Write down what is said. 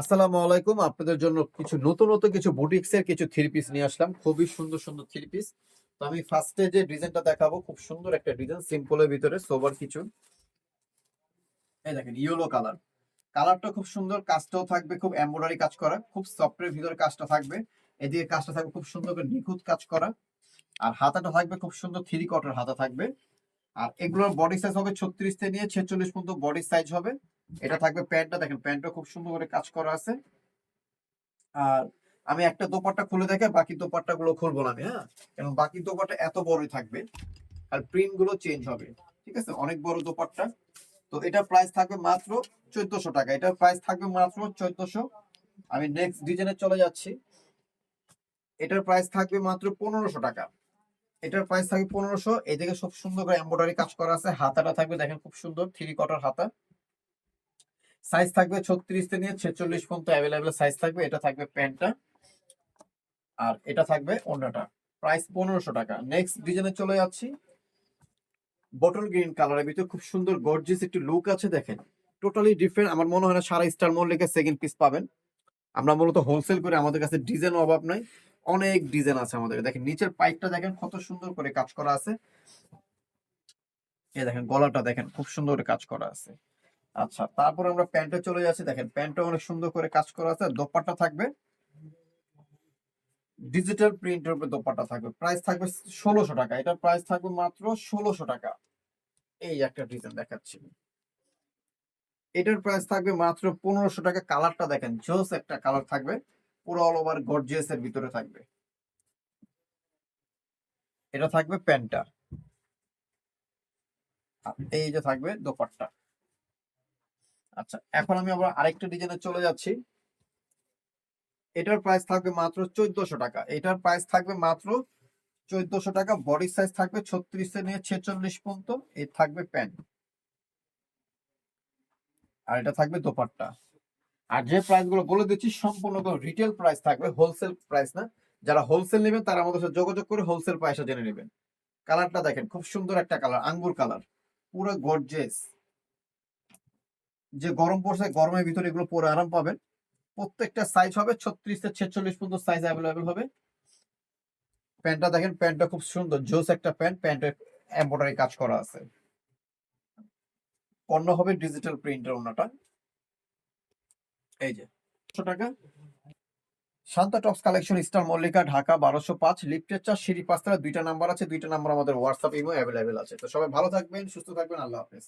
আসসালামু আলাইকুম। আপনাদের জন্য কিছু নতুন নতুন কিছু বুটিক্স এর কিছু থ্রি পিস নিয়ে আসলাম। খুবই সুন্দর সুন্দর থ্রি পিস তো আমি ফার্স্টে যে ডিজাইনটা দেখাবো, খুব সুন্দর একটা ডিজাইন সিম্পলের ভিতরে সোবার কিছু। এই দেখেন ইয়েলো কালার কালারটা খুব সুন্দর, কাজটাও থাকবে খুব এমব্রয়ডারি কাজ করা, খুব সফটের ভিতরে কাজটা থাকবে। এদিকে কাজটা থাকবে খুব সুন্দর করে নিখুঁত কাজ করা। আর হাতাটা থাকবে খুব সুন্দর থ্রি কটের হাতা থাকবে। আর এগুলোর বডি সাইজ হবে ছত্রিশ থেকে নিয়ে ছেচল্লিশ পর্যন্ত বডি সাইজ হবে। এটা থাকবে প্যান্টটা দেখেন, প্যান্টটা খুব সুন্দর করে কাজ করা আছে। আর আমি একটা দোপাট্টা খুলে দেখে বাকি দোপাট্টা গুলো খুলবো না আমি হ্যাঁ? কারণ বাকি দোপাট্টা এত বড়ই থাকবে, আর প্রিন্টগুলো চেঞ্জ হবে, ঠিক আছে? অনেক বড় দোপাট্টা। তো এটা প্রাইস থাকবে মাত্র চোদ্দশো টাকা। এটার প্রাইস থাকবে মাত্র চোদ্দশো। আমি নেক্সট ডিজাইনে চলে যাচ্ছি। এটার প্রাইস থাকবে মাত্র পনেরোশো টাকা। এটার প্রাইস থাকবে পনেরোশো। এদিকে খুব সুন্দর করে এম্ব্রয়ডারি কাজ করা আছে। হাতাটা থাকবে দেখেন খুব সুন্দর থ্রি কটার হাতা। সাইজ থাকবে ছত্রিশ থেকে নিয়ে ছেচল্লিশ পর্যন্ত অ্যাভেলেবেল সাইজ থাকবে। এটা থাকবে প্যান্টটা। আর এটা থাকবে অন্যটা প্রাইস পনেরোশো টাকা। নেক্সট ডিজাইনে চলে যাচ্ছি। বটল গ্রিন কালারের ভিতরে খুব সুন্দর গর্জিয়াস একটি লুক আছে, দেখেন। টোটালি ডিফারেন্ট আমার মনে হয় না সারা স্টার মল্লিকে সেকেন্ড পিস পাবেন। আমরা মূলত হোলসেল করে আমাদের কাছে ডিজাইন অভাব নাই। অনেক ডিজাইন আছে আমাদের। দেখেন, নিচের পাইপটা দেখেন কত সুন্দর করে কাজ করা আছে। এই দেখেন, গলাটা দেখেন, খুব সুন্দর করে কাজ করা আছে। আচ্ছা তারপর আমরা প্যান্টে চলে যাচ্ছি। দেখেন প্যান্টটা অনেক সুন্দর করে কাজ করা আছে। আর দোপাট্টা থাকবে। ডিজিটাল প্রিন্টের উপরে দোপাট্টা থাকবে। প্রাইস থাকবে ষোলোশো টাকা। এটার প্রাইস থাকবে মাত্র ষোলোশো টাকা। এই একটা ডিজাইন দেখাচ্ছি। এটার প্রাইস থাকবে মাত্র পনেরোশো টাকা। কালারটা দেখেন জোস একটা কালার থাকবে। পুরো অল ওভার গর্জিয়াস এর ভিতরে থাকবে। এটা থাকবে প্যান্টটা। এই যে থাকবে দোপাট্টা। আচ্ছা এখন আমি আবার আরেকটা ডিজাইনে চলে যাচ্ছি। এটার প্রাইস থাকবে মাত্র চোদ্দশো টাকা। এটার প্রাইস থাকবে মাত্র চোদ্দশো টাকা। বডি সাইজ থাকবে নিয়ে ছেচল্লিশ পর্যন্ত। থাকবে প্যান্ট আর এটা থাকবে দোপাট্টা। আর যে প্রাইসগুলো বলে দিচ্ছি, সম্পূর্ণ রিটেল প্রাইস থাকবে হোলসেল প্রাইস না। যারা হোলসেল নেবেন, তারা আমাদের সাথে যোগাযোগ করে হোলসেল প্রাইসে জেনে নেবেন। কালারটা দেখেন, খুব সুন্দর একটা কালার আঙ্গুর কালার পুরো গর্জেস যে গরম পড়ছে, গরমের ভিতরে এগুলো পরে আরাম পাবেন। প্রত্যেকটা সাইজ হবে, ছত্রিশ থেকে ছেচল্লিশ পর্যন্ত সাইজ অ্যাভেলেবেল হবে। প্যান্টটা দেখেন প্যান্টটা খুব সুন্দর, জোস একটা প্যান্ট প্যান্টের এম্ব্রয়ডারি কাজ করা আছে। পণ্য হবে ডিজিটাল প্রিন্টের অন্যটা এই যে টাকা। Shanta tops collection star Mallika, Dhaka, বারোশো পাঁচ। লিফটের চার, সিঁড়ি পাঁচতলা দুইটা নাম্বার আছে, দুইটা নাম্বার আমাদের হোয়াটসঅ্যাপ ইমো অ্যাভেলেবেল আছে। তো সবাই ভালো থাকবেন, সুস্থ থাকবেন, আল্লাহ হাফেজ।